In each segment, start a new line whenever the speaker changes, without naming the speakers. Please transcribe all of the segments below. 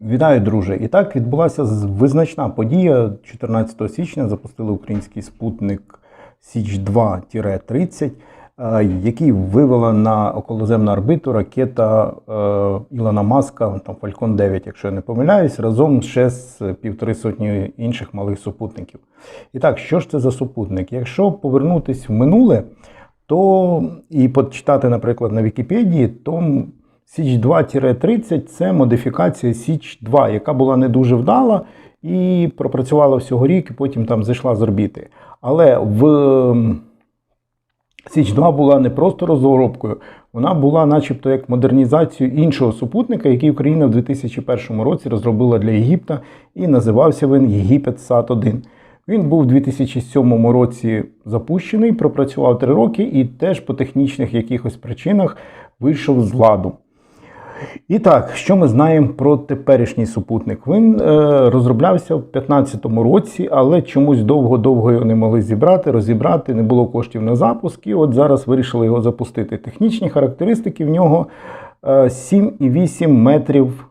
Вітаю, друже! І так відбулася визначна подія. 14 січня запустили український спутник Січ 2-30, е, який вивела на околоземну орбиту ракета е, Ілона Маска, там Falcon 9, якщо я не помиляюсь, разом ще з півтори сотні інших малих супутників. І так, що ж це за супутник? Якщо повернутись в минуле, то і почитати, наприклад, на Вікіпедії, то Січ 2-30 це модифікація Січ 2, яка була не дуже вдала і пропрацювала всього рік, і потім там зайшла з орбіти. Але в Січ 2 була не просто розробкою, вона була, начебто, як модернізацією іншого супутника, який Україна в 2001 році розробила для Єгипта, і називався він Єгипет Сат 1 Він був у 2007 році запущений, пропрацював 3 роки і теж по технічних якихось причинах вийшов з ладу. І так, що ми знаємо про теперішній супутник? Він е, розроблявся в 2015 році, але чомусь довго-довго його не могли зібрати, розібрати, не було коштів на запуск. І от зараз вирішили його запустити. Технічні характеристики в нього е, 7,8 метрів,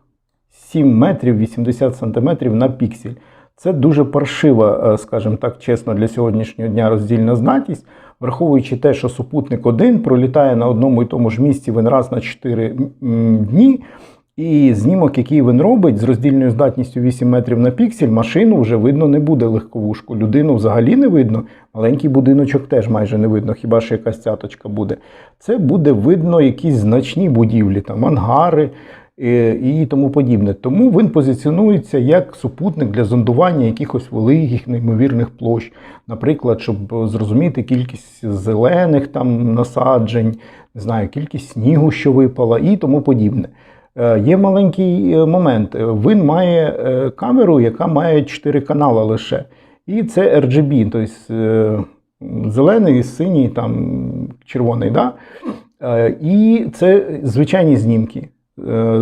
7 метрів 80 сантиметрів на піксель. Це дуже паршива, е, скажімо так, чесно, для сьогоднішнього дня роздільна здатність, враховуючи те, що супутник один пролітає на одному і тому ж місці він раз на 4 дні. І знімок, який він робить з роздільною здатністю 8 метрів на піксель, машину вже видно не буде легковушку. Людину взагалі не видно, маленький будиночок теж майже не видно, хіба що якась цяточка буде. Це буде видно якісь значні будівлі, там ангари і тому подібне. Тому він позиціонується як супутник для зондування якихось великих неймовірних площ. Наприклад, щоб зрозуміти кількість зелених там насаджень, не знаю, кількість снігу, що випала, і тому подібне. Е, Є маленький е, момент. Він має е, камеру, яка має 4 канали лише. І це RGB, тобто зелений, синій, там, червоний. Да? І це звичайні знімки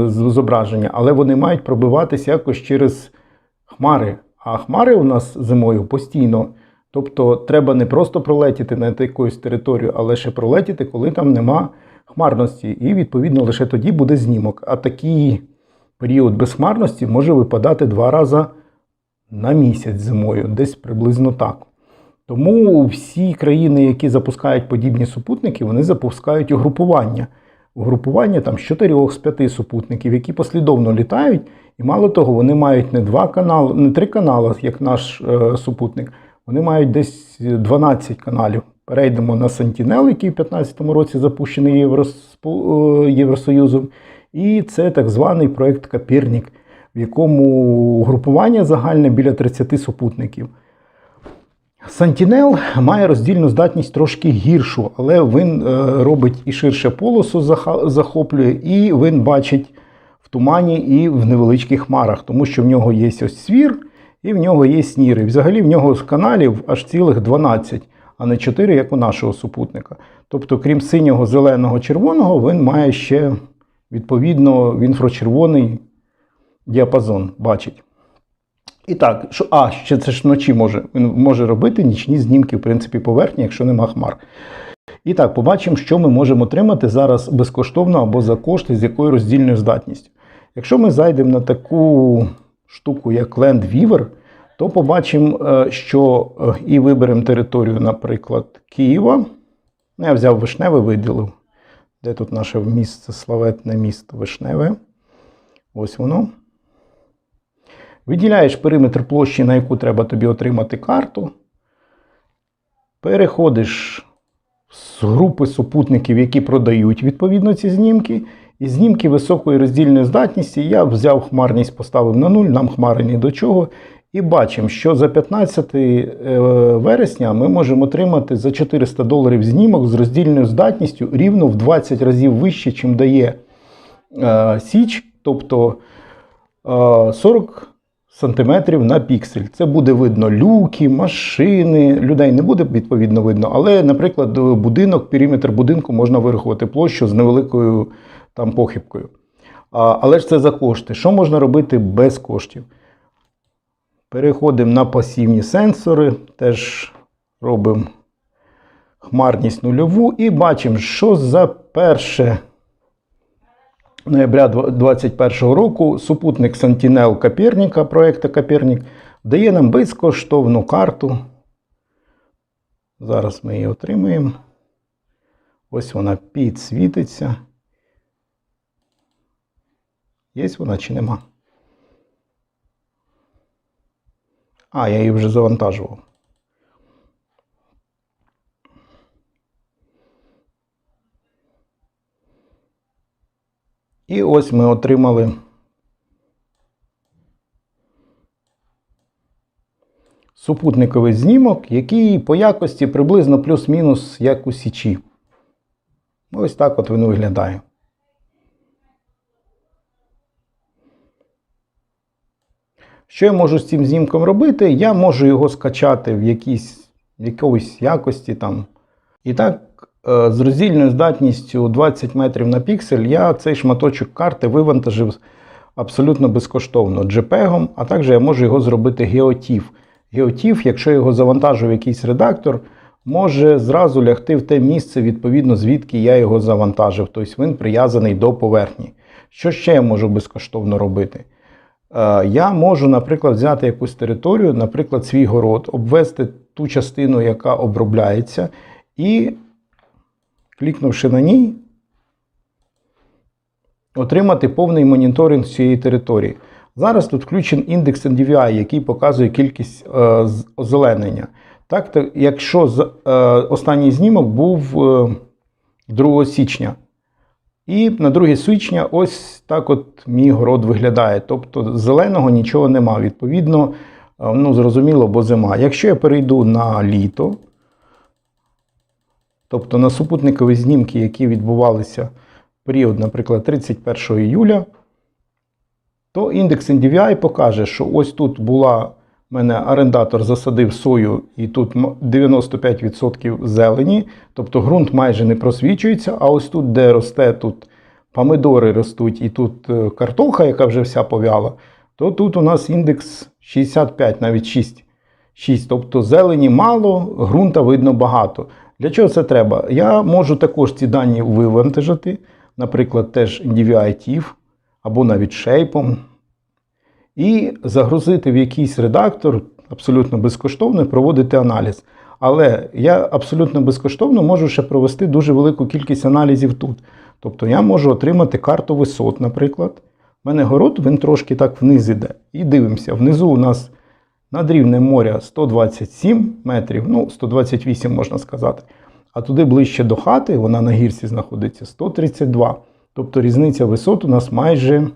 зображення, але вони мають пробиватися якось через хмари. А хмари у нас зимою постійно. Тобто треба не просто пролетіти на якусь територію, але ще пролетіти, коли там нема хмарності. І відповідно лише тоді буде знімок. А такий період безхмарності може випадати два рази на місяць зимою, десь приблизно так. Тому всі країни, які запускають подібні супутники, вони запускають угрупування. Угрупування там з чотирьох з п'яти супутників, які послідовно літають, і мало того, вони мають не два канали, не три канали, як наш е, супутник, вони мають десь 12 каналів. Перейдемо на Sentinel, який в 2015 році запущений Євроспо- е, Євросоюзом. І це так званий проект Капернік, в якому групування загальне біля 30 супутників. Sentinel має роздільну здатність трошки гіршу, але він е, робить і ширше полосу захоплює, і він бачить в тумані і в невеличких хмарах, тому що в нього є ось свір і в нього є снір. І взагалі в нього з каналів аж цілих 12, а не 4, як у нашого супутника. Тобто, крім синього, зеленого, червоного, він має ще відповідно в інфрачервоний діапазон бачить. І так, що, а, ще це ж вночі може. Він може робити нічні знімки, в принципі, поверхні, якщо нема хмар. І так, побачимо, що ми можемо отримати зараз безкоштовно або за кошти, з якою роздільною здатністю. Якщо ми зайдемо на таку штуку, як Land Weaver, то побачимо, е, що е, і виберемо територію, наприклад, Києва. Ну, Я взяв Вишневе, виділив. Де тут наше місце, славетне місто Вишневе. Ось воно. Виділяєш периметр площі, на яку треба тобі отримати карту. Переходиш з групи супутників, які продають відповідно ці знімки. І знімки високої роздільної здатності я взяв хмарність, поставив на нуль, нам хмари ні до чого. І бачимо, що за 15 е, вересня ми можемо отримати за 400 доларів знімок з роздільною здатністю рівно в 20 разів вище, чим дає е, Січ, тобто е, 40 сантиметрів на піксель. Це буде видно люки, машини, людей не буде відповідно видно, але, наприклад, будинок, периметр будинку можна вирахувати площу з невеликою там похибкою. А, але ж це за кошти. Що можна робити без коштів? Переходимо на пасивні сенсори, теж робимо хмарність нульову і бачимо, що за перше ноября 2021 року супутник Sentinel Коперніка проекту Копернік дає нам безкоштовну карту. Зараз ми її отримаємо. Ось вона підсвітиться. Є вона чи нема? А, я її вже завантажував. І ось ми отримали супутниковий знімок, який по якості приблизно плюс-мінус як у Січі. Ось так от він виглядає. Що я можу з цим знімком робити? Я можу його скачати в якійсь, якоїсь якості там. І так, з роздільною здатністю 20 метрів на піксель я цей шматочок карти вивантажив абсолютно безкоштовно JPEG, а також я можу його зробити GeoTIFF. GeoTIFF, якщо його завантажу в якийсь редактор, може зразу лягти в те місце, відповідно, звідки я його завантажив. Тобто він прив'язаний до поверхні. Що ще я можу безкоштовно робити? Е, Я можу, наприклад, взяти якусь територію, наприклад, свій город, обвести ту частину, яка обробляється, і, клікнувши на ній, отримати повний моніторинг цієї території. Зараз тут включен індекс NDVI, який показує кількість е, озеленення. Так, то, якщо з- е, останній знімок був е, 2 січня. І на 2 січня ось так от мій город виглядає. Тобто зеленого нічого нема. Відповідно, е, ну зрозуміло, бо зима. Якщо я перейду на літо, тобто на супутникові знімки, які відбувалися в період, наприклад, 31 іюля, то індекс NDVI покаже, що ось тут була в мене орендатор засадив сою, і тут 95% зелені, тобто ґрунт майже не просвічується. А ось тут, де росте, тут помидори ростуть, і тут е, картоха, яка вже вся пов'яла, то тут у нас індекс 65, навіть 6. 6. Тобто зелені мало, ґрунта видно багато. Для чого це треба? Я можу також ці дані вивантажити, наприклад, теж NDVI-TIFF або навіть шейпом, і загрузити в якийсь редактор абсолютно безкоштовно і проводити аналіз. Але я абсолютно безкоштовно можу ще провести дуже велику кількість аналізів тут. Тобто я можу отримати карту висот, наприклад. У мене город він трошки так вниз іде. І дивимося, внизу у нас над рівнем моря 127 метрів, ну 128 можна сказати. А туди ближче до хати, вона на гірці знаходиться 132. Тобто різниця висот у нас майже,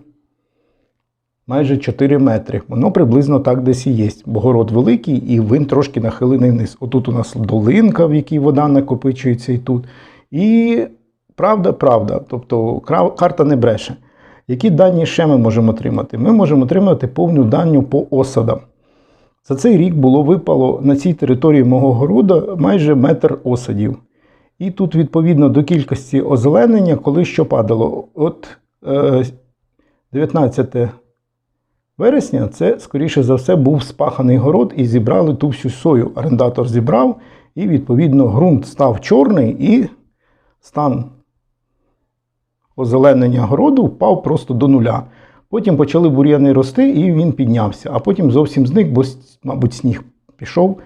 майже 4 метри. Воно приблизно так десь і є. Бо город великий і він трошки нахилений вниз. Отут у нас долинка, в якій вода накопичується і тут. І правда, правда. Тобто карта не бреше. Які дані ще ми можемо отримати? Ми можемо отримати повну дані по осадам. За цей рік було випало на цій території мого города майже метр осадів. І тут, відповідно до кількості озеленення, коли що падало. От е, 19 вересня це, скоріше за все, був спаханий город і зібрали ту всю сою. Орендатор зібрав, і, відповідно, ґрунт став чорний, і стан озеленення городу впав просто до нуля. Потім почали бур'яни рости, і він піднявся, а потім зовсім зник, бо, мабуть, сніг пішов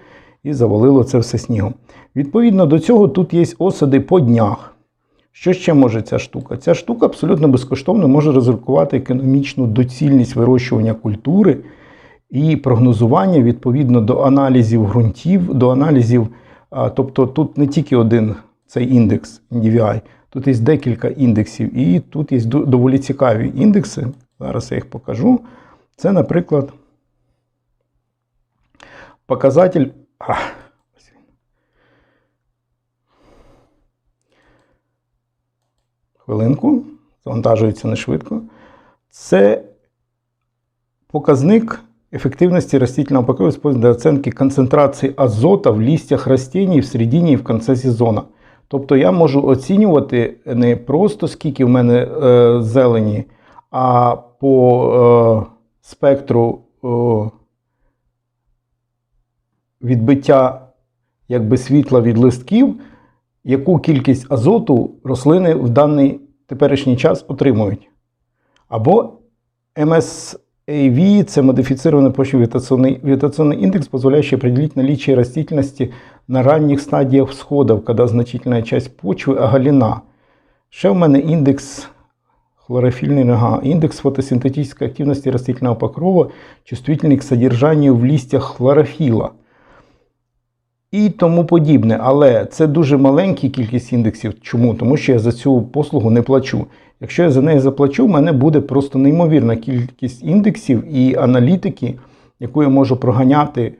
і завалило це все снігом. Відповідно до цього, тут є осади по днях. Що ще може ця штука? Ця штука абсолютно безкоштовно може розрахувати економічну доцільність вирощування культури і прогнозування відповідно до аналізів ґрунтів, до аналізів. Тобто тут не тільки один цей індекс NDVI, тут є декілька індексів, і тут є доволі цікаві індекси. Зараз я їх покажу. Це, наприклад, показатель. А. Хвилинку, завантажується не швидко. Це показник ефективності растительного покрова для оценки концентрації азота в листях растений в середині і в кінці сезону. Тобто я можу оцінювати не просто скільки в мене е, зелені, а по е, спектру е, відбиття якби, світла від листків, яку кількість азоту рослини в даний теперішній час отримують. Або MSAV – це модифицированный почвенно-вегетационный вегетационный индекс, позволяющий определить наличие растительности на ранних стадиях всходов, когда значительная часть почвы оголена. Ще в мене індекс хлорофильный, ага, индекс фотосинтетической активности растительного покрова, чувствительный к содержанию в листьях хлорофіла і тому подібне. Але це дуже маленька кількість індексів. Чому? Тому що я за цю послугу не плачу. Якщо я за неї заплачу, в мене буде просто неймовірна кількість індексів і аналітики, яку я можу проганяти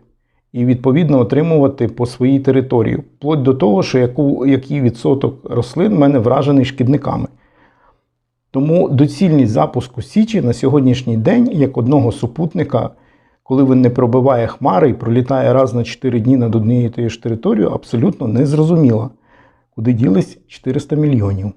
і відповідно отримувати по своїй території. Вплоть до того, що яку, який відсоток рослин в мене вражений шкідниками. Тому доцільність запуску Січі на сьогоднішній день як одного супутника, коли він не пробиває хмари і пролітає раз на 4 дні над однією тією ж територією, абсолютно незрозуміла, куди ділись 400 мільйонів.